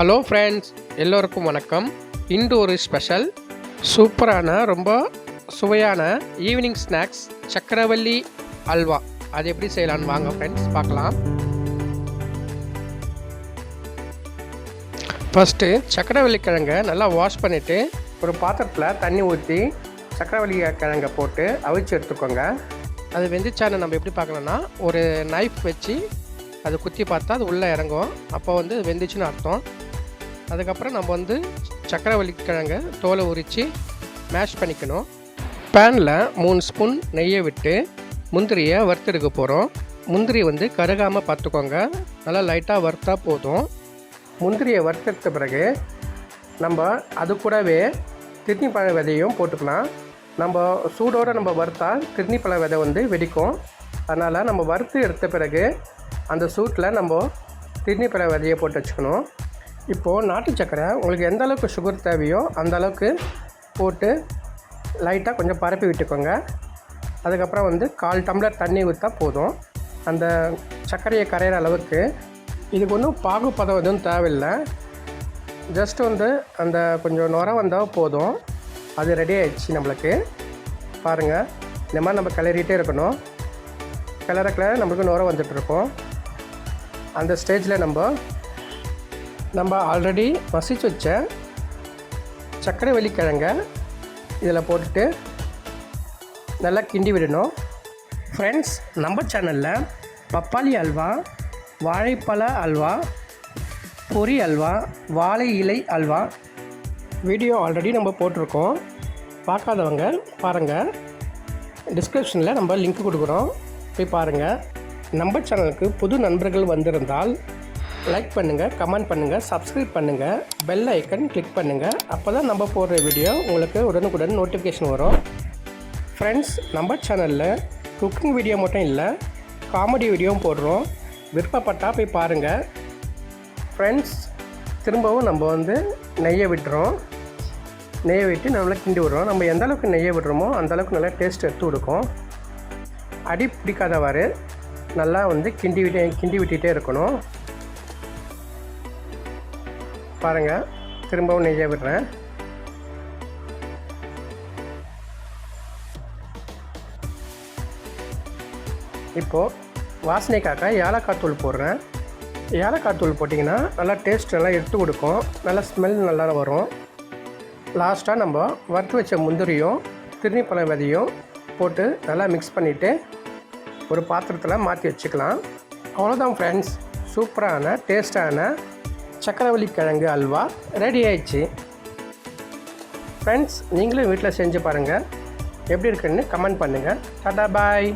Hello friends எல்லோருக்கும் வணக்கம். இன்று ஒரு ஸ்பெஷல் சூப்பரான ரொம்ப சுவையான ஈவினிங் ஸ்நாக்ஸ் சக்கரவள்ளி அல்வா. அது எப்படி செய்யலான்னு வாங்க ஃப்ரெண்ட்ஸ் பார்க்கலாம். ஃபஸ்ட்டு சக்கரவள்ளி கிழங்கை நல்லா வாஷ் பண்ணிவிட்டு ஒரு பாத்திரத்தில் தண்ணி ஊற்றி சக்கரவள்ளி கிழங்கை போட்டு அவிச்சு எடுத்துக்கோங்க. அது வெந்துச்சான்னு நம்ம எப்படி பார்க்கணுன்னா ஒரு நைஃப் வச்சு அது குத்தி பார்த்தா அது உள்ளே இறங்கும். அப்போ வந்து வெந்துச்சுன்னு அர்த்தம். அதுக்கப்புறம் நம்ம வந்து சக்கரவள்ளி கிழங்க தோலை உரித்து மேஷ் பண்ணிக்கணும். பேனில் மூணு ஸ்பூன் நெய்யை விட்டு முந்திரியை வறுத்தெடுக்க போகிறோம் முந்திரி வந்து கருகாமல் பார்த்துக்கோங்க. நல்லா லைட்டாக வறுத்தா போதும். முந்திரியை வறுத்தெடுத்த பிறகு நம்ம அது கூடவே திருநி பழ விதையும் போட்டுக்கலாம். நம்ம சூடோடு நம்ம வறுத்தா திருநி பழ விதை வந்து வெடிக்கும். அதனால் நம்ம வறுத்து எடுத்த பிறகு அந்த சூட்டில் நம்ம திருநீப்பழ விதையை போட்டு வச்சுக்கணும். இப்போது நாட்டு சக்கரை உங்களுக்கு எந்த அளவுக்கு சுகர் தேவையோ அந்த அளவுக்கு போட்டு லைட்டாக கொஞ்சம் பரப்பி விட்டுக்கோங்க. அதுக்கப்புறம் வந்து கால் டம்ளர் தண்ணி ஊற்றா போதும். அந்த சர்க்கரையை கரையிற அளவுக்கு. இதுக்கு ஒன்றும் பாகுப்பதம் எதுவும் தேவையில்லை. ஜஸ்ட் வந்து அந்த கொஞ்சம் நுர வந்தால் போதும். அது ரெடி ஆயிடுச்சு நம்மளுக்கு. பாருங்கள் இந்த மாதிரி நம்ம கிளறிட்டே இருக்கணும். கிளற கிளற நம்மளுக்கு நுர வந்துட்டுருக்கோம் அந்த ஸ்டேஜில் நம்ம நம்ம ஆல்ரெடி மசிச்சு வச்ச சர்க்கரை வெள்ளிக்கிழங்க இதில் போட்டுட்டு நல்லா கிண்டி விடணும். ஃப்ரெண்ட்ஸ் நம்ம சேனலில் பப்பாளி அல்வா வாழைப்பழ அல்வா பொரி அல்வா வாழை இலை அல்வா வீடியோ ஆல்ரெடி நம்ம போட்டிருக்கோம். பார்க்காதவங்க பாருங்கள் டிஸ்கிரிப்ஷனில் நம்ம லிங்க் கொடுக்குறோம். போய் பாருங்கள் நம்ம சேனலுக்கு புது நண்பர்கள் வந்திருந்தால் லைக் பண்ணுங்கள் கமெண்ட் பண்ணுங்கள் சப்ஸ்கிரைப் பண்ணுங்கள் பெல் ஐக்கன் கிளிக் பண்ணுங்கள் அப்போ தான் நம்ம போடுற வீடியோ உங்களுக்கு உடனுக்குடன் நோட்டிஃபிகேஷன் வரும். ஃப்ரெண்ட்ஸ் நம்ம சேனலில் குக்கிங் வீடியோ மட்டும் இல்லை காமெடி வீடியோவும் போடுறோம். விருப்பப்பட்டால் போய் பாருங்கள் ஃப்ரெண்ட்ஸ் திரும்பவும் நம்ம வந்து நெய்யை விட்டுறோம். நெய்யை விட்டு நல்லா கிண்டி விடுறோம். நம்ம எந்த அளவுக்கு நெய்யை விடுறோமோ அந்தளவுக்கு நல்லா டேஸ்ட் எடுத்து கொடுக்கும் அடி பிடிக்காதவாறு நல்லா வந்து கிண்டி விட்டு கிண்டி விட்டுகிட்டே இருக்கணும். பாருங்கள் திரும்பவும் நெய்ய விடுறேன். இப்போது வாசனைக்காக ஏலக்காய் தூள் போடுறேன். ஏலக்காய் தூள் போட்டிங்கன்னா நல்லா டேஸ்ட் நல்லா எடுத்து கொடுக்கும். நல்லா ஸ்மெல் நல்லா வரும். லாஸ்ட்டாக நம்ம வறுத்து வச்ச முந்திரியும் திருநிப்பழம் விதையும் போட்டு நல்லா மிக்ஸ் பண்ணிவிட்டு ஒரு பாத்திரத்தில் மாற்றி வச்சுக்கலாம். அவ்வளோதான் ஃப்ரெண்ட்ஸ் சூப்பரான டேஸ்டான சக்கரவள்ளி கிழங்கு அல்வா ரெடி ஆயிடுச்சு. ஃப்ரெண்ட்ஸ் நீங்களும் வீட்டில் செஞ்சு பாருங்கள் எப்படி இருக்குன்னு கமெண்ட் பண்ணுங்கள் டாடா பாய்